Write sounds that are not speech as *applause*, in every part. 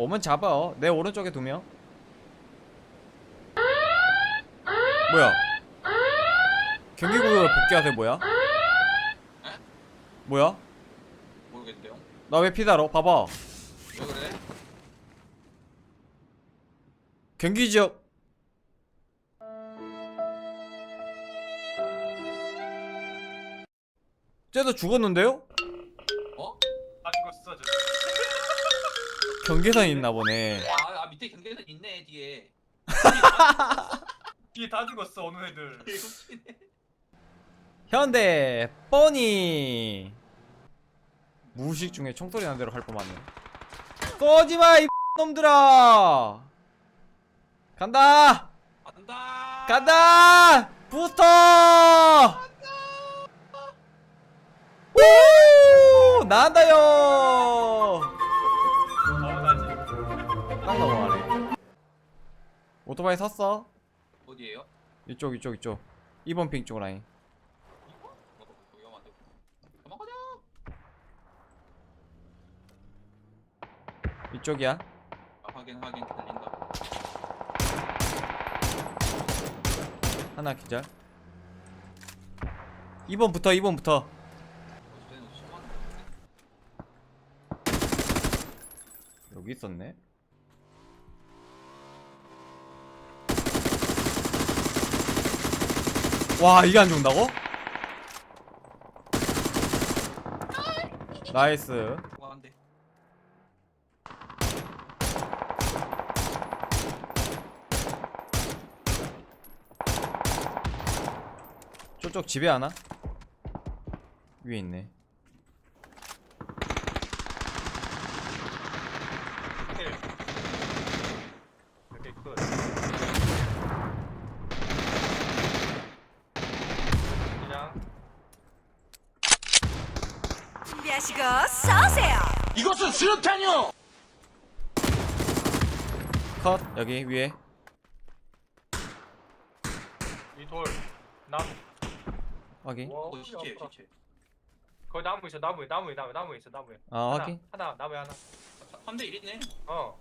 오면 잡아. 내 오른쪽에 두 명. 뭐야? 경기구역을 복귀하세요 뭐야? 뭐야? 모르겠는데요. 나 왜 피다로? 봐봐. 왜 그래? 경기 지역. 쟤도 죽었는데요? 경계선 있나 보네. 아, 아 밑에 경계선 있네 뒤에. *laughs* 뒤에 다 죽었어 어느 애들. 현대 뻔히 무식 중에 총소리 나는 대로 할 뻔하네. 쏘지마 이 놈들아. 간다. 간다. 간다. 부스터. 우 나간다요. 나오다지. 딱 넘어가네. 오토바이 섰어? 어디에요? 이쪽 이쪽 이쪽. 2번 핑 쪽 라인. 이거? 어, 위험한데. 도망가자. 이쪽이야. 아, 확인 확인 들린다. 하나 기절. 2번부터 2번부터. 어, 쟤는 심한. 여기 있었네. 와 이게 안 죽는다고? 나이스. 한데. 저쪽 집에 하나? 위에 있네. 힐. 오케이 끝. 그냥 준비하시고 쏘세요. 이것은 수류탄이요. 컷 여기 위에. 이돌 나무. 확인. 와, 어, 시체 시체. 거기 나무 있어 나무에 나무에 나무 나무에 있어 나무에. 아 하나, 확인. 하나 나무에 하나. 3대 1이네. 어.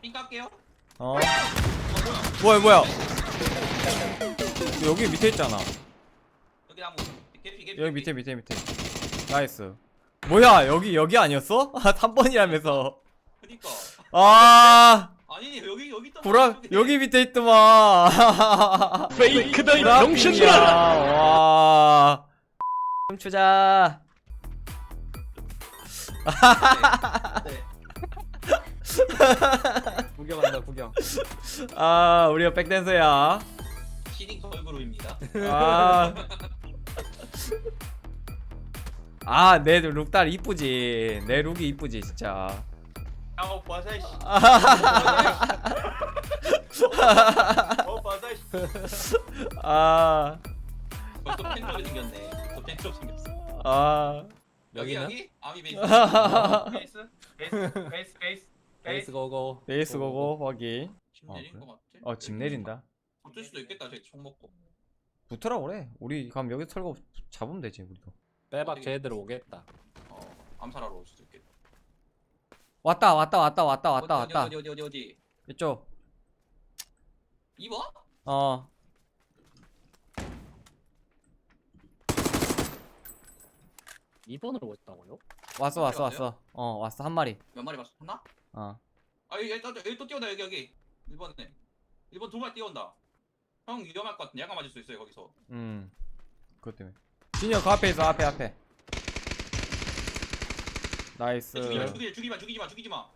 삥 깎게요. 어. 뭐야 뭐야? 여기 밑에 있잖아. 여기 나무. 개피 개피. 여기 밑에 밑에 밑에. 나이스. 뭐야 여기 여기 아니었어? *laughs* 아 3번이라면서. 그니까. 아 아니 여기 여기 있던 보라 거 여기 밑에 있더만. *laughs* 페이크다 이. 병신들아 와. 춤추자. *laughs* 네. 구경한다 구경 아 우리가 백댄서야. 시딩 걸그룹입니다. *laughs* 아. 아, 내 룩달 이쁘지. 내 룩이 이쁘지, 진짜. 아 오빠 사이씨. 오빠 사이씨. 아, 벌써 팬처럼 생겼네. 또 팬처럼 생겼어. 아. 여기 여기는? 여기 아미 *laughs* 베이스. 베이스 베이스 베이스 베이스 베이스 고고 베이스 고고, 확인. 집 어, 내린 그래? 거 같아. 어, 집 내린다. 붙을 수도 있겠다. 저기 총 먹고. 붙으라 그래. 우리 그럼 여기 털고 잡으면 되지, 우리도. 빼박 쟤들 오겠다 어 암살하러 올 수도 있겠다. 왔다, 왔다, 왔다, 왔다, 왔다, 어디, 왔다. 어디 어디 어디 어디. 이쪽. 2번? 어. 이번으로 왔다고요? 왔어, 왔어, 왔어. 어, 왔어. 한 마리. 몇 마리 봤어? 하나? 어. 아 여기 여기 또, 여기 또 뛰어온다 여기 여기. 1번에. 1번 두 마리 뛰어온다. 형 위험할 것 같은데 약간 맞을 수 있어요 거기서. 음. 그것 때문에. 진영, 그 앞에 있어, 앞에, 앞에. 나이스. 죽이지 마 죽이지 마 죽이지 마 죽이지 마 죽이지 마.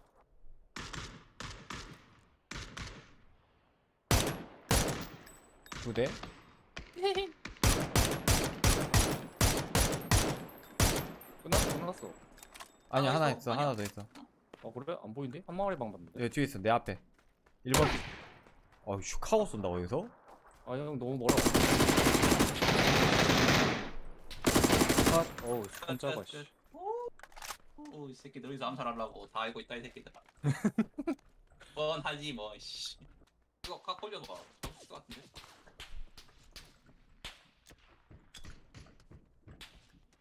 두 대. *laughs* 끝났어 끝났어 아니, 하나 하나 있어? 있어, 아니야? 하나 더 있어. 어 그래? 안 보이는데? 한 마리 방 봤는데 여기 뒤에 있어 내 앞에 1번 어 슈카고 쏜다고 여기서? 아 형 너무 멀어 컷 어우 깜짝아 씨 오이 새끼 너희서 암살하려고 다 알고 있다 이 새끼들아. *laughs* 뻔하지 뭐 씨. 이거 각 걸려봐. 잡을 것 같은데.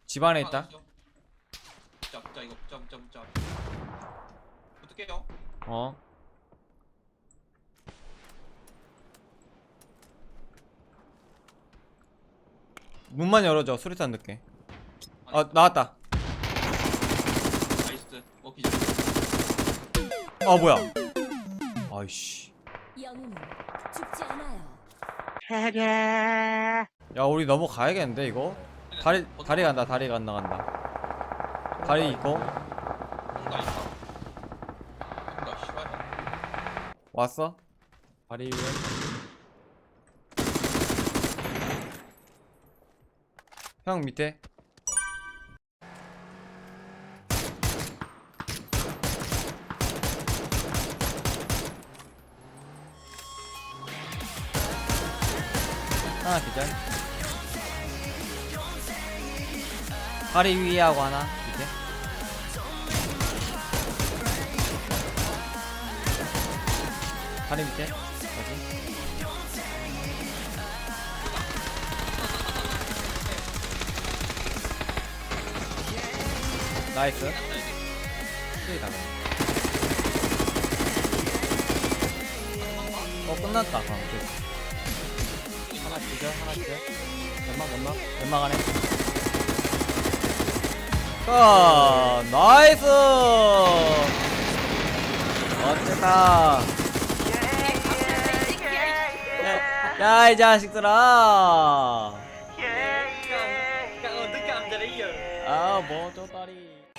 집 안에 있다 하나 있어. 붙자 붙자. 붙을게요. 어 문만 열어줘 수리탄 넣게. 아 나왔다. 나이스. 어 기절. 아 뭐야? 아이씨. 영웅은 죽지 않아요. 야 우리 넘어가야겠는데 이거? 다리 다리 간다 다리 간다 간다. 다리 있고. 뭔가 있다. 뭔가 씨발. 왔어? 다리 위에 형 밑에. 하나 기절. 다리 위에 하고 하나 밑에. 다리 밑에 여기 나이스. 쓰이다 어 끝났다. 방금 하나 기절 하나 기절 연막 연막. 웬만하네 자 나이스! 어쨌다. 야 이 자식들아 아, 뭐, 머저 다리.